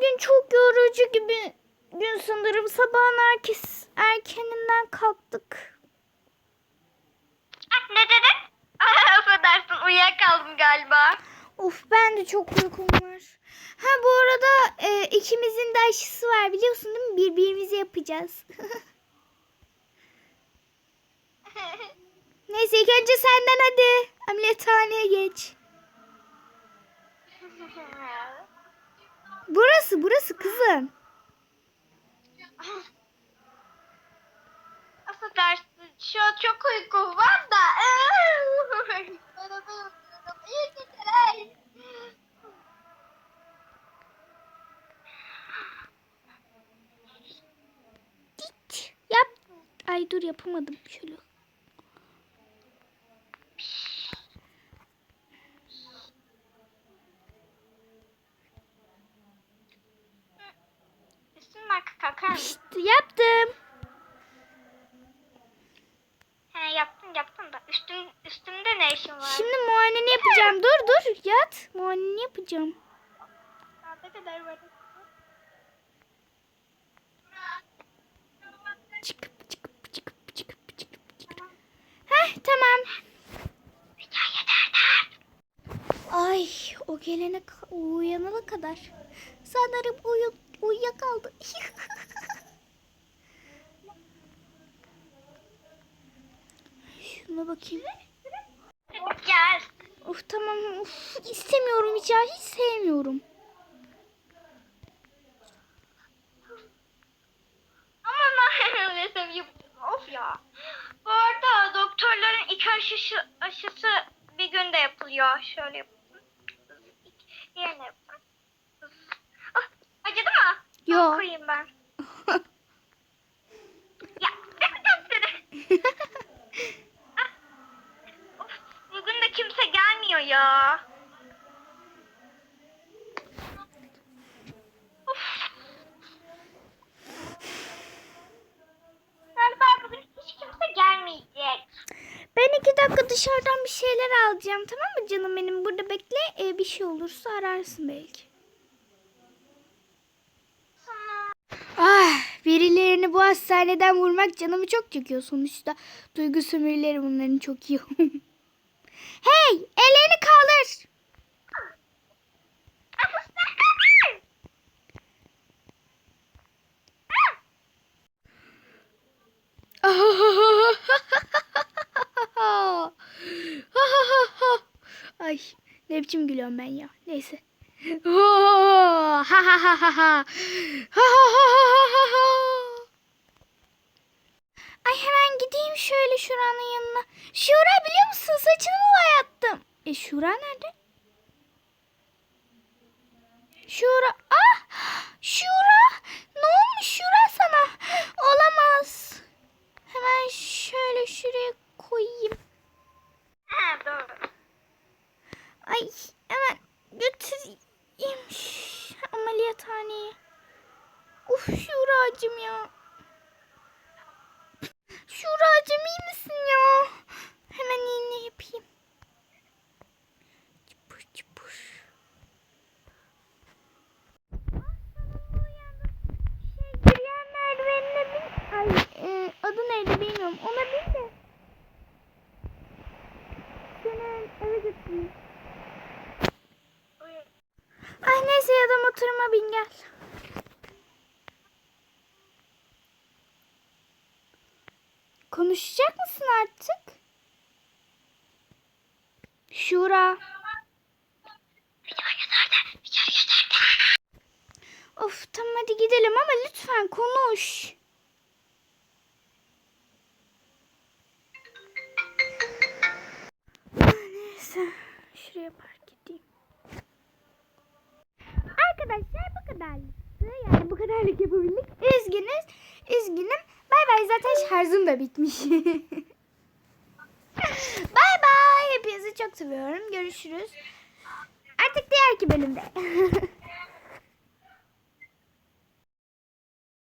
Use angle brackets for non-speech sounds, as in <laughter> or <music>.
bugün çok yorucu gibi gün sanırım. Sabahın herkes erkeninden kalktık. Ah, ne dedin? <laughs> Affedersin uyuyakaldım galiba. Of ben de çok uykum var. Ha bu arada e, ikimizin de aşısı var biliyorsun değil mi? Birbirimize yapacağız. <laughs> Neyse ilk önce senden hadi. Ameliyathaneye geç. <laughs> Burası burası kızım. Affedersin şu an çok uykum var da. İyi geceler. Yap. Ay dur yapamadım şöyle. İşte yaptım. He yaptın yaptın da üstüm, üstümde ne işin var? Şimdi muayeneni yapacağım. Dur dur yat. Muayeneni yapacağım. Ne kadar var? Çıkıp çıkıp çıkıp çıkıp çıkıp çıkıp. Heh tamam. Ay o gelene ka- uyanana kadar. Sanırım uyu uyuyakaldı. Şuna bakayım. Gel. Of tamam of istemiyorum hiç ya hiç sevmiyorum. Ama <laughs> ne seveyim. Of ya. Bu arada doktorların iki aşısı, aşısı bir günde yapılıyor. Şöyle yapalım. Diğerine yapalım. Yok. Koyayım ben. <laughs> Ya bırakacağım seni. Ah. <laughs> Of, bugün de kimse gelmiyor ya. Of. Galiba bugün hiç kimse gelmeyecek. Ben iki dakika dışarıdan bir şeyler alacağım tamam mı canım benim burada bekle Ee, bir şey olursa ararsın belki. Sana Ah birilerini bu hastaneden vurmak canımı çok çekiyor sonuçta. Duygu sömürüleri bunların çok iyi. <laughs> hey ellerini kaldır. <laughs> Ay ne biçim gülüyorum ben ya. Neyse. Ha ha ha ha ha. Ha ha ha ha ha ha. Ay hemen gideyim şöyle Şura'nın yanına. Şura biliyor musun saçını mı boyattım? E Şura nerede? Şura. Ah! Şura! Ne olmuş Şura sana? Olamaz. Hemen şöyle şuraya koyayım. Ha doğru. Ay hemen götüreyim şu ameliyathaneye. Uf Şuracığım ya. Şuracığım iyi misin ya? Hemen iğne yapayım. Çıpır çıpır. Şey, merdivenine bin. Ay e, adı neydi bilmiyorum. Ona bin de. Seni eve götüreyim. Buyur. Ay neyse ya da motoruma bin gel. Konuşacak mısın artık? Şura. Of tamam hadi gidelim ama lütfen konuş. Neyse şuraya park Kadarlık yapabildik. Üzgünüz. Üzgünüm. Bay bay zaten şarjım da bitmiş. <laughs> bay bay. Hepinizi çok seviyorum. Görüşürüz. Artık diğerki bölümde. <laughs>